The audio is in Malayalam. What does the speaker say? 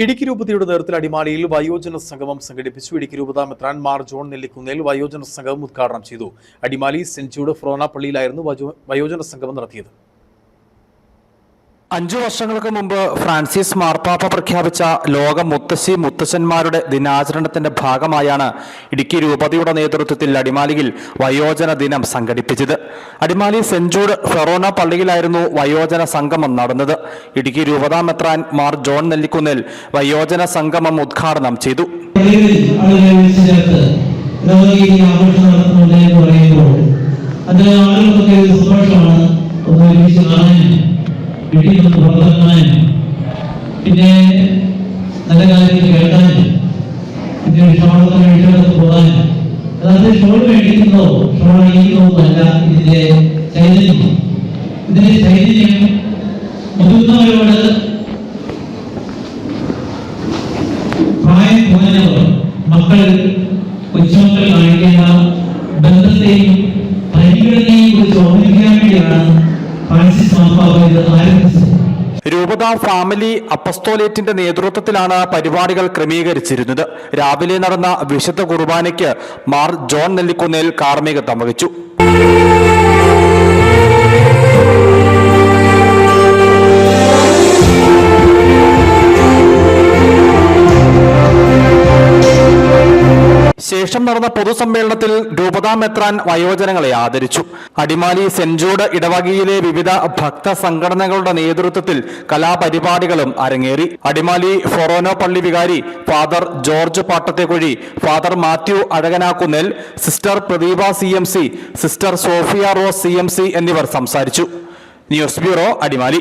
ഇടുക്കി രൂപതയുടെ നേതൃത്വത്തിൽ അടിമാലിയിൽ വയോജന സംഗമം സംഘടിപ്പിച്ചു. ഇടുക്കി രൂപത മെത്രാൻമാർ ജോൺ നെല്ലിക്കുന്നേൽ വയോജന സംഗമം ഉദ്ഘാടനം ചെയ്തു. അടിമാലി സെന്റ് ജൂഡ് ഫ്രോന പള്ളിയിലായിരുന്നു വയോജന സംഗമം നടത്തിയത്. അഞ്ചു വർഷങ്ങൾക്ക് മുമ്പ് ഫ്രാൻസിസ് മാർപ്പാപ്പ പ്രഖ്യാപിച്ച ലോക മുത്തശ്ശി മുത്തശ്ശന്മാരുടെ ദിനാചരണത്തിന്റെ ഭാഗമായാണ് ഇടുക്കി രൂപതയുടെ നേതൃത്വത്തിൽ അടിമാലിയിൽ വയോജന ദിനം സംഘടിപ്പിച്ചത്. അടിമാലി സെന്റ് ജൂഡ് ഫെറോണ പള്ളിയിലായിരുന്നു വയോജന സംഗമം നടന്നത്. ഇടുക്കി രൂപതാ മെത്രാൻ മാർ ജോൺ നെല്ലിക്കുന്നിൽ വയോജന സംഗമം ഉദ്ഘാടനം ചെയ്തു. അത് ആളുകൾക്കൊക്കെ സന്തോഷമാണ് വീട്ടിൽ നിന്ന് പിന്നെ നല്ല കാര്യങ്ങൾ കേൾക്കാനും പിന്നെ ഷോളത്തിന് മേടിച്ചോടൊക്കെ പോകാനും. അതായത് ഷോൾ മേടിക്കുന്നതോ ഷോൾ അണിയിക്കുന്നതോ അല്ല ഇതിന്റെ ചൈതന്യം ഇതിന്റെ ചൈതന്യം മുതിർന്നവരോട് പ്രായം കുറഞ്ഞവർ മക്കൾ കൊച്ചുമക്കൾ കാണിക്കേണ്ട ബന്ധത്തെയും പരിഗണനയെയും കുറിച്ച് ഓർമ്മിക്കാൻ വേണ്ടിയാണ് ഫ്രാൻസിസ് രൂപത ഫാമിലി അപ്പസ്തോലേറ്റിന്റെ നേതൃത്വത്തിലാണ് പരിപാടികൾ ക്രമീകരിച്ചിരുന്നത്. രാവിലെ നടന്ന വിശുദ്ധ കുർബാനയ്ക്ക് മാർ ജോൺ നെല്ലിക്കുന്നേൽ കാർമ്മികത്വം വഹിച്ചു. ശേഷം നടന്ന പൊതുസമ്മേളനത്തിൽ രൂപതാ മെത്രാൻ വയോജനങ്ങളെ ആദരിച്ചു. അടിമാലി ജൂഡ് ഇടവകയിലെ വിവിധ ഭക്ത സംഘടനകളുടെ നേതൃത്വത്തിൽ കലാപരിപാടികളും അരങ്ങേറി. അടിമാലി ഫൊറോനോ പള്ളി വികാരി father George Pattathekkuzhi father Mathew Azhakanakkunnel sister Pradeepa C M C sister Sophia Rose C M C എന്നിവർ സംസാരിച്ചു. News bureau Adimali.